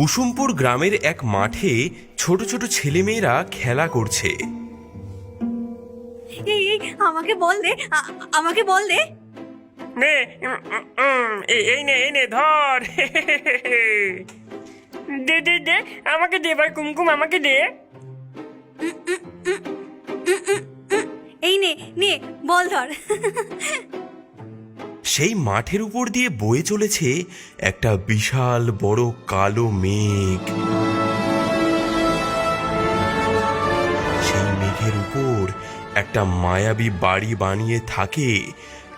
কুসুমপুর গ্রামের এক মাঠে ছোট ছোট ছেলেমেয়েরা খেলা করছে। এই এই আমাকে বল দে আ- আমাকে বল দে। নে উম, উম, উম, এই এই নে এই নে ধর। দে দে দে আমাকে দে ভাই কুমকুম আমাকে দে। এই নে নে বল ধর। সেই মাঠের উপর দিয়ে বয়ে চলেছে একটা বিশাল বড় কালো মেঘ। সেই মেঘের উপর একটা মায়াবী বাড়ি বানিয়ে থাকে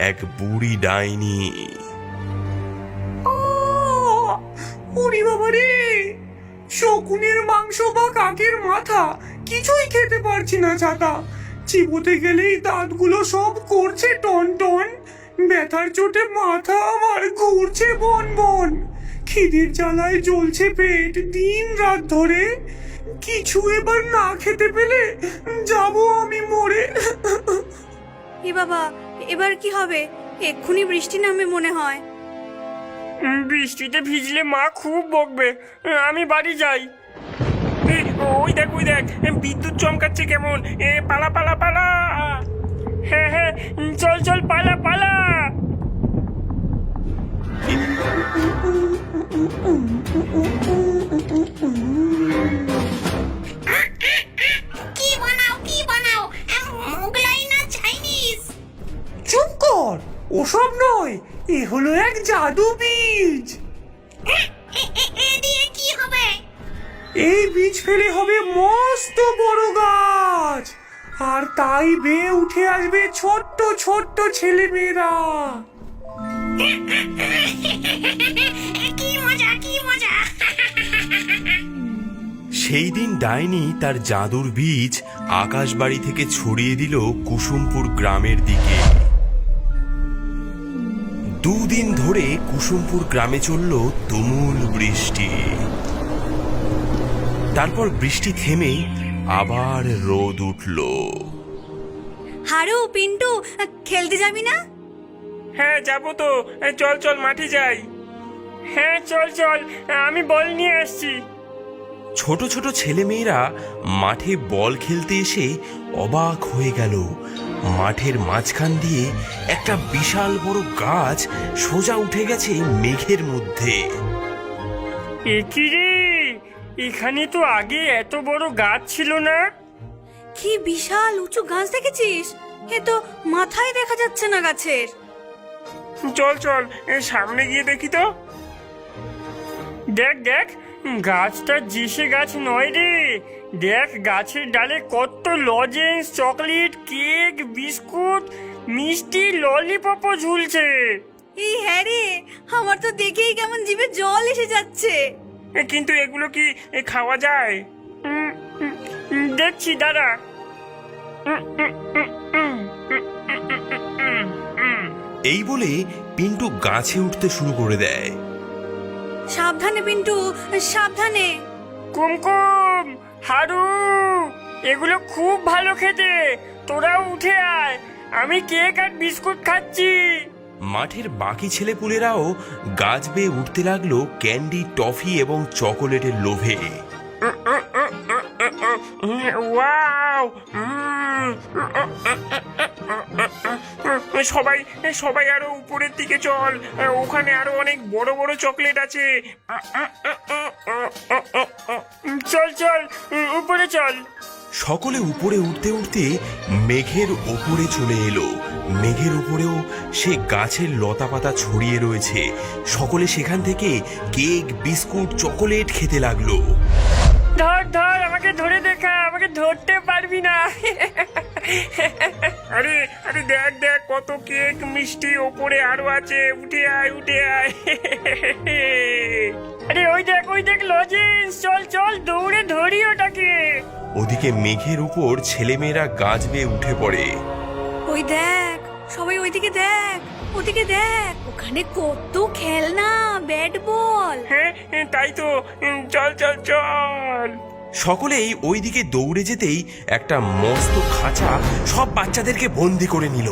এক বুড়ি ডাইনি। শকুনের মাংস বা কাকের মাথা, কিছুই খেতে পারছি না ছাতা চিবোতে গেলেই দাঁতগুলো সব করছে টন টন ব্যথার চোটে মাথা আমার ঘুরছে বন বন। খিদের জ্বালায় জ্বলছে পেট দিন রাত ধরে। কিছু এবার না খেতে পেলে যাব আমি মরে। এ বাবা এবার কি হবে? এক্ষুনি বৃষ্টি নামে মনে হয়। বৃষ্টিতে ভিজলে মা খুব বকবে। আমি বাড়ি যাই। ওই দেখ ওই দেখ বিদ্যুৎ চমকাচ্ছে কেমন। এ পালা পালা পালা। হ্যাঁ হ্যাঁ চল চল পালা পালা। কি বানাও কি বানাও? মোগলাই না চাইনিজ? চুপ কর ওসব নয় এ হলো এক জাদু বীজ। দিয়ে কি হবে? এই বীজ ফেলে হবে মস্ত বড় গাছ। আর তাই বেয়ে উঠে আসবে ছোট্ট ছোট্ট ছেলে মেয়েরা কি মজা কি মজা। সেই দিন ডাইনি তার জাদুর বীজ আকাশবাড়ি থেকে ছড়িয়ে দিল কুসুমপুর গ্রামের দিকে। দুদিন ধরে কুসুমপুর গ্রামে চলল তুমুল বৃষ্টি। তারপর বৃষ্টি থেমে আবার রোদ উঠল। হারু পিন্টু খেলতে যাবি না? হ্যাঁ যাব তো। চল চল মাঠে যাই। হ্যাঁ চল চল আমি বল নিয়ে আসছি। ছোট ছোট ছেলেমেয়েরা মাঠে বল খেলতে এসে অবাক হয়ে গেল। মাঠের মাঝখান দিয়ে একটা বিশাল বড় গাছ সোজা উঠে গেছে মেঘের মধ্যে। এ কি রে? এখানে তো আগে এত বড় গাছ ছিল না। কি বিশাল উঁচু গাছ দেখেছিস? এ তো মাথায় দেখা যাচ্ছে না গাছের। চল চল এ, সামনে গিয়ে দেখি তো। দেখ দেখ গাছটা জিসে গাছ নয় রে। দেখ গাছের ডালে কত লজেন্স চকলেট কেক বিস্কুট মিষ্টি ললিপপও ঝুলছে। এই হ্যাঁ রে আমার তো দেখেই কেমন জিভে জল এসে যাচ্ছে। কিন্তু এগুলো কি এ, খাওয়া যায়? দেখছি উম। এই বলে পিন্টু গাছে উঠতে শুরু করে দেয়। সাবধানে পিন্টু সাবধানে। কুমকুম হারু এগুলো খুব ভালো খেতে। তোরাও উঠে আয়। আমি কেক আর বিস্কুট খাচ্ছি। মাঠের বাকি ছেলেপুলেরাও গাছ বেয়ে উঠতে লাগল ক্যান্ডি, টফি এবং চকোলেটের লোভে। ওয়াও! সবাই সবাই আরও উপরের দিকে চল। ওখানে আরও অনেক বড় বড় চকলেট আছে। চল চল, উপরে চল। সকলে উপরে উঠতে উঠতে মেঘের ওপরে চলে এলো। মেঘের উপরেও সে গাছের লতা পাতা ছড়িয়ে রয়েছে। সকলে সেখান থেকে কেক বিস্কুট চকোলেট খেতে লাগল। ধর ধর আমাকে ধরে দেখা আমাকে ধরতে পারবি না। আরে আরে দেখ দেখ কত কেক মিষ্টি ওপরে আরও আছে। উঠে আয় উঠে আয়। আরে ওই দেখ ওই দেখ লজেন্স চল চল দৌড়ে ধরি ওটাকে ওদিকে মেঘের উপর ছেলেমেয়েরা গাছ বেয়ে উঠে পড়ে ওই দেখ সবাই ওইদিকে দেখ ওদিকে দেখ ওখানে কত খেলনা ব্যাট বল হ্যাঁ হ্যাঁ, তাই তো চল চল চল সকলেই ওইদিকে দৌড়ে যেতেই একটা মস্ত খাঁচা সব বাচ্চাদেরকে বন্দি করে নিল